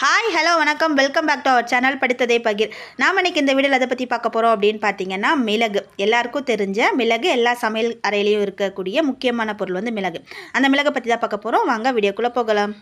Hi hello வணக்கம். Welcome back to our channel படித்ததே பகிர். நாம் இன்னைக்கு இந்த வீடியோவில் அதை பற்றி பார்க்க போகிறோம் அப்படின்னு பார்த்தீங்கன்னா மிளகு. எல்லாருக்கும் தெரிஞ்ச மிளகு எல்லா சமையல் அறையிலையும் இருக்கக்கூடிய முக்கியமான பொருள் வந்து மிளகு. அந்த மிளகை பற்றி தான் பார்க்க போகிறோம் வாங்க வீடியோக்குள்ளே போகலாம்.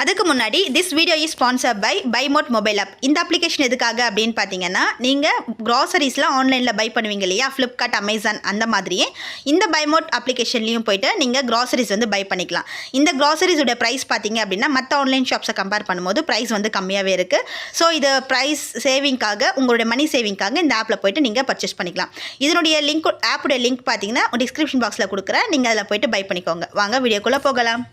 அதுக்கு முன்னாடி this video is sponsor by பைமோட் mobile app இந்த அப்ளிகேஷன் எதுக்காக அப்படின்னு பார்த்தீங்கன்னா நீங்கள் க்ராசரிஸ்லாம் ஆன்லைனில் பை பண்ணுவீங்க இல்லையா? ஃப்ளிப்கார்ட் அமேசான் அந்த மாதிரியே. இந்த பைமோட் அப்ளிகேஷன்லையும் போயிட்டு நீங்கள் க்ராசரிஸ் வந்து பை பண்ணிக்கலாம். இந்த க்ராசரிஸோட ப்ரைஸ் பார்த்தீங்க அப்படின்னா மற்ற ஆன்லைன் ஷாப்ஸை கம்பேர் பண்ணும்போது ப்ரைஸ் வந்து கம்மியாகவே இருக்குது ஸோ இது ப்ரைஸ் சேவிங்காக உங்களுடைய மணி சேவிங்காக இந்த ஆப்பில் போயிட்டு நீங்கள் பர்ச்சேஸ் பண்ணிக்கலாம். இதனுடைய லிங்க் ஆப்புடைய லிங்க் பார்த்தீங்கன்னா டிஸ்கிரிப்ஷன் பாக்ஸில் கொடுக்குறேன். நீங்கள் அதில் போயிட்டு பை பண்ணிக்கோங்க. வாங்க வீடியோக்குள்ளே போகலாம்.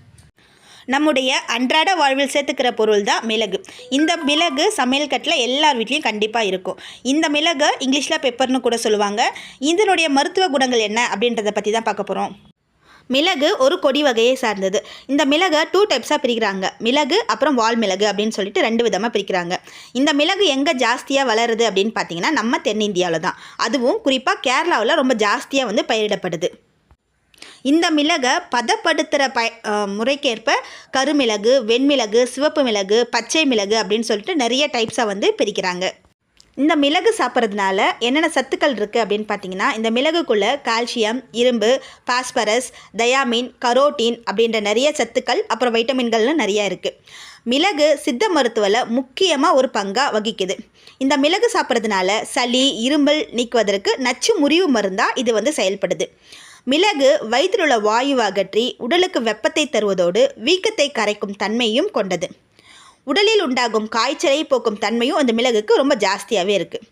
நம்முடைய அன்றாட வாழ்வில் சேர்த்துக்கிற பொருள் தான் மிளகு. இந்த மிளகு சமையல் கட்டில் எல்லார் வீட்லேயும் கண்டிப்பாக இருக்கும். இந்த மிளகு இங்கிலீஷில் பெப்பர்னு கூட சொல்லுவாங்க. இதனுடைய மருத்துவ குணங்கள் என்ன அப்படின்றத பற்றி தான் பார்க்க போகிறோம் மிளகு ஒரு கொடி வகையை சார்ந்தது. இந்த மிளகை டூ டைப்ஸாக பிரிக்கிறாங்க. மிளகு அப்புறம் வால் மிளகு அப்படின்னு சொல்லிட்டு ரெண்டு விதமாக பிரிக்கிறாங்க. இந்த மிளகு எங்கே ஜாஸ்தியாக வளருது அப்படின்னு பார்த்தீங்கன்னா நம்ம தென்னிந்தியாவில் தான். அதுவும் குறிப்பாக கேரளாவில் ரொம்ப ஜாஸ்தியாக வந்து பயிரிடப்படுது. இந்த மிளகை பதப்படுத்துகிற ப முறைக்கேற்ப கருமிளகு வெண்மிளகு சிவப்பு மிளகு பச்சை மிளகு அப்படின்னு சொல்லிட்டு நிறைய டைப்ஸாக வந்து பிரிக்கிறாங்க. இந்த மிளகு சாப்பிட்றதுனால என்னென்ன சத்துக்கள் இருக்குது அப்படின்னு பார்த்தீங்கன்னா இந்த மிளகுக்குள்ளே கால்சியம் இரும்பு பாஸ்பரஸ் தயாமின் கரோட்டின் அப்படின்ற நிறைய சத்துக்கள் அப்புறம் வைட்டமின்கள்னு நிறையா இருக்குது மிளகு சித்த மருத்துவல முக்கியமாக ஒரு பங்காக வகிக்குது. இந்த மிளகு சாப்பிட்றதுனால சளி இரும்பல் நீக்குவதற்கு நச்சு முறிவு மருந்தாக இது வந்து செயல்படுது. மிளகு வயிற்றிலுள்ள வாயுவை அகற்றி உடலுக்கு வெப்பத்தை தருவதோடு வீக்கத்தை கரைக்கும் தன்மையும் கொண்டது. உடலில் உண்டாகும் காய்ச்சலை போக்கும் தன்மையும் அந்த மிளகுக்கு ரொம்ப ஜாஸ்தியாகவே இருக்குது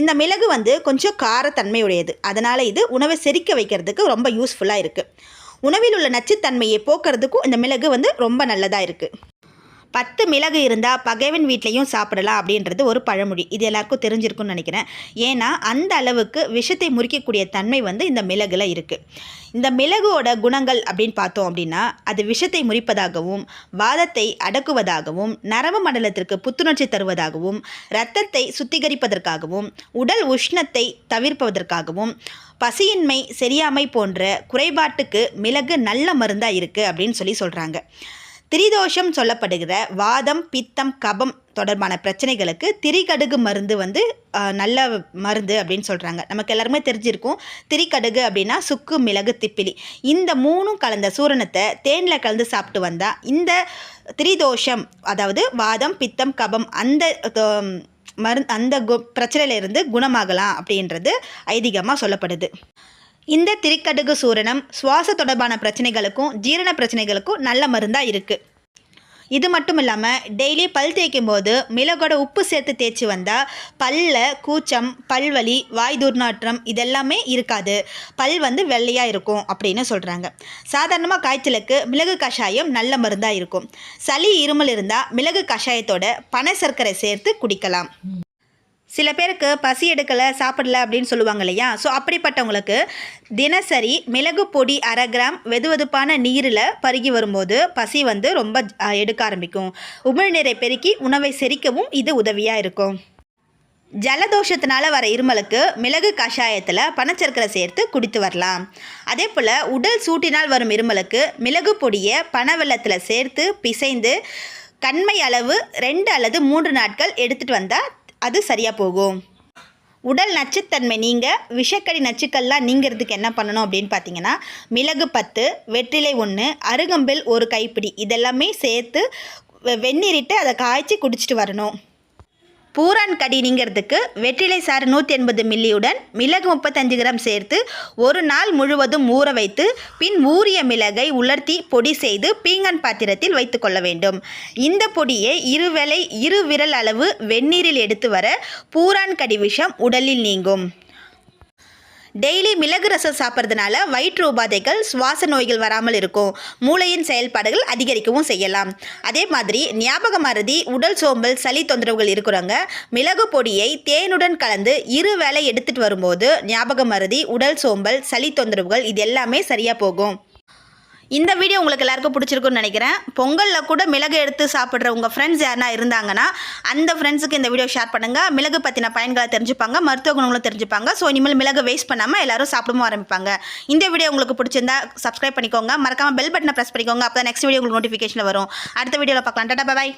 இந்த மிளகு வந்து கொஞ்சம் காரத்தன்மையுடையது. அதனால் இது உணவை செரிக்க வைக்கிறதுக்கு ரொம்ப யூஸ்ஃபுல்லாக இருக்குது உணவில் உள்ள நச்சுத்தன்மையை போக்குறதுக்கும் இந்த மிளகு வந்து ரொம்ப நல்லதாக இருக்குது பத்து மிளகு இருந்தால் பகைவன் வீட்லேயும் சாப்பிடலாம் அப்படின்றது ஒரு பழமொழி. இது எல்லாருக்கும் தெரிஞ்சிருக்கும்னு நினைக்கிறேன். ஏன்னா அந்த அளவுக்கு விஷத்தை முறிக்கக்கூடிய தன்மை வந்து இந்த மிளகுல இருக்குது இந்த மிளகுவோட குணங்கள் அப்படின்னு பார்த்தோம் அப்படின்னா அது விஷத்தை முறிப்பதாகவும் வாதத்தை அடக்குவதாகவும் நரம்பு மண்டலத்திற்கு புத்துணர்ச்சி தருவதாகவும் இரத்தத்தை சுத்திகரிப்பதற்காகவும் உடல் உஷ்ணத்தை தவிர்ப்பதற்காகவும் பசியின்மை சரியாமை போன்ற குறைபாட்டுக்கு மிளகு நல்ல மருந்தாக இருக்குது அப்படின்னு சொல்லி சொல்கிறாங்க திரிதோஷம் சொல்லப்படுகிற வாதம் பித்தம் கபம் தொடர்பான பிரச்சனைகளுக்கு திரிகடுகு மருந்து வந்து நல்ல மருந்து அப்படின்னு சொல்கிறாங்க நமக்கு எல்லாருமே தெரிஞ்சிருக்கும். திரிகடுகு அப்படின்னா சுக்கு மிளகு திப்பிலி. இந்த மூணும் கலந்த சூரணத்தை தேனில் கலந்து சாப்பிட்டு வந்தால் இந்த திரிதோஷம் அதாவது வாதம் பித்தம் கபம் அந்த அஹ், அந்த கு பிரச்சனையிலிருந்து குணமாகலாம் அப்படின்றது ஐதீகமாக சொல்லப்படுது. இந்த திரிக்கடுகு சூரணம் சுவாச தொடர்பான பிரச்சனைகளுக்கும் ஜீரண பிரச்சனைகளுக்கும் நல்ல மருந்தாக இருக்குது இது மட்டும் இல்லாமல் டெய்லி பல் தேய்க்கும் போது மிளகோட உப்பு சேர்த்து தேய்ச்சி வந்தால் பல்ல கூச்சம் பல்வலி வாய் துர்நாற்றம் இதெல்லாமே இருக்காது. பல் வந்து வெள்ளையாக இருக்கும் அப்படின்னு சொல்கிறாங்க சாதாரணமாக காய்ச்சலுக்கு மிளகு கஷாயம் நல்ல மருந்தாக இருக்கும். சளி இருமல் இருந்தால் மிளகு கஷாயத்தோட பனை சர்க்கரை சேர்த்து குடிக்கலாம். சில பேருக்கு பசி எடுக்கலை சாப்பிடல அப்படின்னு சொல்லுவாங்க இல்லையா? ஸோ அப்படிப்பட்டவங்களுக்கு தினசரி மிளகு பொடி அரை கிராம் வெதுவெதுப்பான நீரில் பருகி வரும்போது பசி வந்து ரொம்ப எடுக்க ஆரம்பிக்கும். உமிழ்நீரை பெருக்கி உணவை செரிக்கவும் இது உதவியாக இருக்கும். ஜலதோஷத்தினால வர இருமலுக்கு மிளகு கஷாயத்தில் பனச்சர்க்கரை சேர்த்து குடித்து வரலாம். அதே போல் உடல் சூட்டினால் வரும் இருமலுக்கு மிளகு பொடியை பனை சேர்த்து பிசைந்து கண்மை அளவு ரெண்டு அல்லது மூன்று நாட்கள் எடுத்துகிட்டு வந்தால் அது சரியாக போகும். உடல் நச்சுத்தன்மை நீங்கள் விஷக்கடி நச்சுக்கள்லாம் நீங்கிறதுக்கு என்ன பண்ணணும் அப்படின்னு பார்த்தீங்கன்னா மிளகு பத்து வெற்றிலை ஒன்று அருகம்பில் ஒரு கைப்பிடி இதெல்லாமே சேர்த்து வெ- வெந்நீரிட்டு அதை காய்ச்சி குடிச்சிட்டு வரணும். பூரான் கடினிங்கிறதுக்கு வெற்றிலை சாறு நூற்றி எண்பது மில்லியுடன் மிளகு முப்பத்தஞ்சு கிராம் சேர்த்து ஒரு நாள் முழுவதும் ஊற வைத்து பின் ஊறிய மிளகை உலர்த்தி பொடி செய்து பீங்கான் பாத்திரத்தில் வைத்துக்கொள்ள வேண்டும். இந்த பொடியை இருவேளை இரு விரல் அளவு வெந்நீரில் எடுத்து வர பூரான் கடி விஷம் உடலில் நீங்கும். டெய்லி மிளகு ரசம் சாப்பிட்றதுனால வயிற்று உபாதைகள் சுவாச நோய்கள் வராமல் இருக்கும். மூளையின் செயல்பாடுகள் அதிகரிக்கவும் செய்யலாம். அதே மாதிரி ஞாபக மருதி உடல் சோம்பல் சளி தொந்தரவுகள் இருக்கிறவங்க மிளகு பொடியை தேனுடன் கலந்து இரு வேளை எடுத்துகிட்டு வரும்போது ஞாபக மருதி உடல் சோம்பல் சளி தொந்தரவுகள் இது எல்லாமே சரியாக போகும். இந்த வீடியோ உங்களுக்கு எல்லாருக்கும் பிடிச்சிருக்குன்னு நினைக்கிறேன். பொங்கலில் கூட மிளகு எடுத்து சாப்பிட்ற உங்கள் ஃப்ரெண்ட்ஸ் யாருனா இருந்தாங்கன்னா அந்த ஃப்ரெண்ட்ஸுக்கு இந்த வீடியோ ஷேர் பண்ணுங்கள் மிளகு பற்றின பயன்களை தெரிஞ்சுப்பாங்க மருத்துவ குணங்களும் தெரிஞ்சுப்பாங்க. ஸோ இனிமேல் மிளகு வேஸ்ட் பண்ணாமல் எல்லாரும் சாப்பிடவும் ஆரம்பிப்பாங்க. இந்த வீடியோ உங்களுக்கு பிடிச்சிருந்தா சப்ஸ்கிரைப் பண்ணிக்கோங்க. மறக்காமல் பெல் பட்டனை ப்ரெஸ் பண்ணிக்கோங்க. அப்போ தான் நெக்ஸ்ட் வீடியோ உங்களுக்கு நோட்டிஃபிகேஷன் வரும். அடுத்த வீடியோவில் பார்க்கலாம். டாடா பாய்